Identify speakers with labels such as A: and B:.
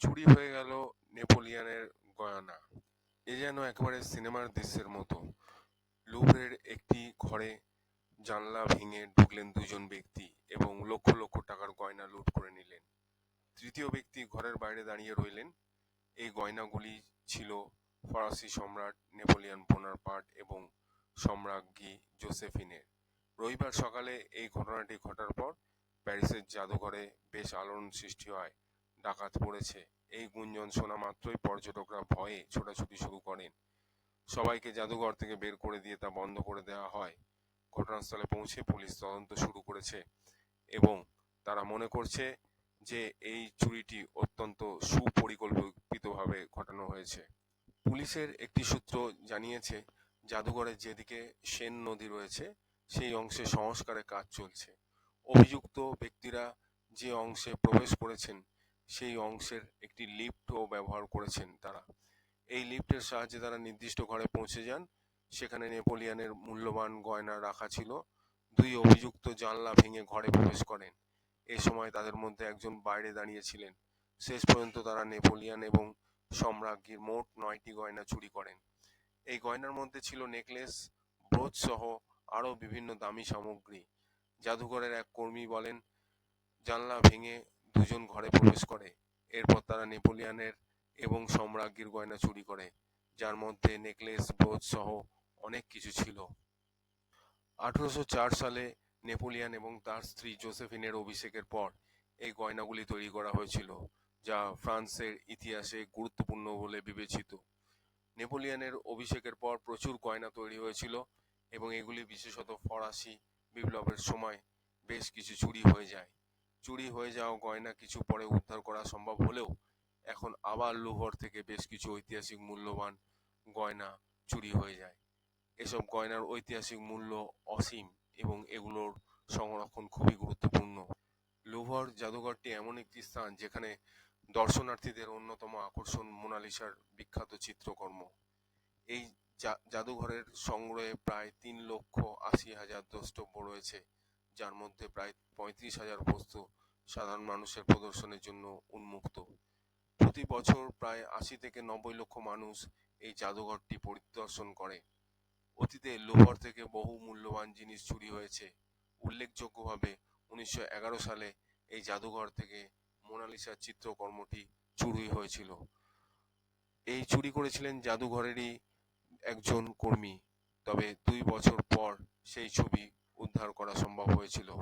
A: চুরি হয়ে গেল নেপোলিয়ানের গয়না। এ যেন একেবারে সিনেমার দৃশ্যের মতো। লুভরের একটি ঘরে জানলা ভেঙে ঢুকলেন দুজন ব্যক্তি এবং লক্ষ লক্ষ টাকার গয়না লুট করে নিলেন। তৃতীয় ব্যক্তি ঘরের বাইরে দাঁড়িয়ে রইলেন। এই গয়নাগুলি ছিল ফরাসি সম্রাট নেপোলিয়ান বোনারপার্ট এবং সম্রাজ্ঞী জোসেফিনের। রবিবার সকালে এই ঘটনাটি ঘটার পর প্যারিসের জাদুঘরে বেশ আলোড়ন সৃষ্টি হয়। ডাকাত পড়েছে। এই গুঞ্জন শোনা মাত্রই পর্যটকরা ভয়ে ছোটাছুটি শুরু করেন। সবাইকে জাদুঘর থেকে বের করে দিয়ে তা বন্ধ করে দেওয়া হয়। ঘটনাস্থলে পৌঁছে পুলিশ তদন্ত শুরু করেছে এবং তারা মনে করছে যে এই চুরিটি অত্যন্ত সুপরিকল্পিতভাবে ঘটানো হয়েছে। পুলিশের একটি সূত্র জানিয়েছে জাদুঘরের যেদিকে সেন নদী রয়েছে, সেই অংশে সংস্কারের কাজ চলছে। অভিযুক্ত ব্যক্তিরা যে অংশে প্রবেশ করেছেন সেই অংশের একটি লিফটও ব্যবহার করেছেন তারা। এই লিফটের সাহায্যে তারা নির্দিষ্ট ঘরে পৌঁছে যান। সেখানে নেপোলিয়ানের মূল্যবান গয়না রাখা ছিল। দুই অভিযুক্ত জানলা ভেঙে ঘরে প্রবেশ করেন। এ সময় তাদের মধ্যে একজন বাইরে দাঁড়িয়েছিলেন শেষ পর্যন্ত তারা নেপোলিয়ান এবং সম্রাজ্ঞীর মোট নয়টি গয়না চুরি করেন। এই গয়নার মধ্যে ছিল নেকলেস, ব্রোচ সহ আরও বিভিন্ন দামি সামগ্রী। জাদুঘরের এক কর্মী বলেন, জানলা ভেঙে দুজন ঘরে প্রবেশ করে। এরপর তারা নেপোলিয়নের এবং সম্রাজ্ঞীর গয়না চুরি করে, যার মধ্যে নেকলেস, ব্রোচ সহ অনেক কিছু ছিল। আঠারোশো চার সালে নেপোলিয়ন এবং তার স্ত্রী জোসেফিনের অভিষেকের পর এই গয়নাগুলি তৈরি করা হয়েছিল, যা ফ্রান্সের ইতিহাসে গুরুত্বপূর্ণ বলে বিবেচিত। নেপোলিয়নের অভিষেকের পর প্রচুর গয়না তৈরি হয়েছিল এবং এগুলি বিশেষত ফরাসি বিপ্লবের সময় বেশ কিছু চুরি হয়ে যায়। চুরি হয়ে যাওয়া গয়না কিছু পরে উদ্ধার করা সম্ভব হলেও এখন আবার লোহর থেকে বেশ কিছু ঐতিহাসিক মূল্যবান গয়না চুরি হয়ে যায়। এসব গয়নার ঐতিহাসিক মূল্য অসীম এবং এগুলোর সংরক্ষণ খুবই গুরুত্বপূর্ণ। লুভর জাদুঘরটি এমন একটি স্থান যেখানে দর্শনার্থীদের অন্যতম আকর্ষণ মোনালিসার বিখ্যাত চিত্রকর্ম। এই জাদুঘরের সংগ্রহে প্রায় তিন লক্ষ আশি হাজার দ্রষ্টব্য রয়েছে, যার মধ্যে প্রায় পঁয়ত্রিশ হাজার বস্তু সাধারণ মানুষের প্রদর্শনের জন্য উন্মুক্ত। প্রতি বছর প্রায় আশি থেকে নব্বই লক্ষ মানুষ এই জাদুঘরটি পরিদর্শন করে। অতীতে লোহর থেকে বহু মূল্যবান জিনিস চুরি হয়েছে। উল্লেখযোগ্যভাবে উনিশশো এগারো সালে এই জাদুঘর থেকে মোনালিসার চিত্রকর্মটি চুরি হয়েছিল। এই চুরি করেছিলেন জাদুঘরেরই একজন কর্মী, তবে দুই বছর পর সেই ছবি উদ্ধার করা সম্ভব হয়েছিল।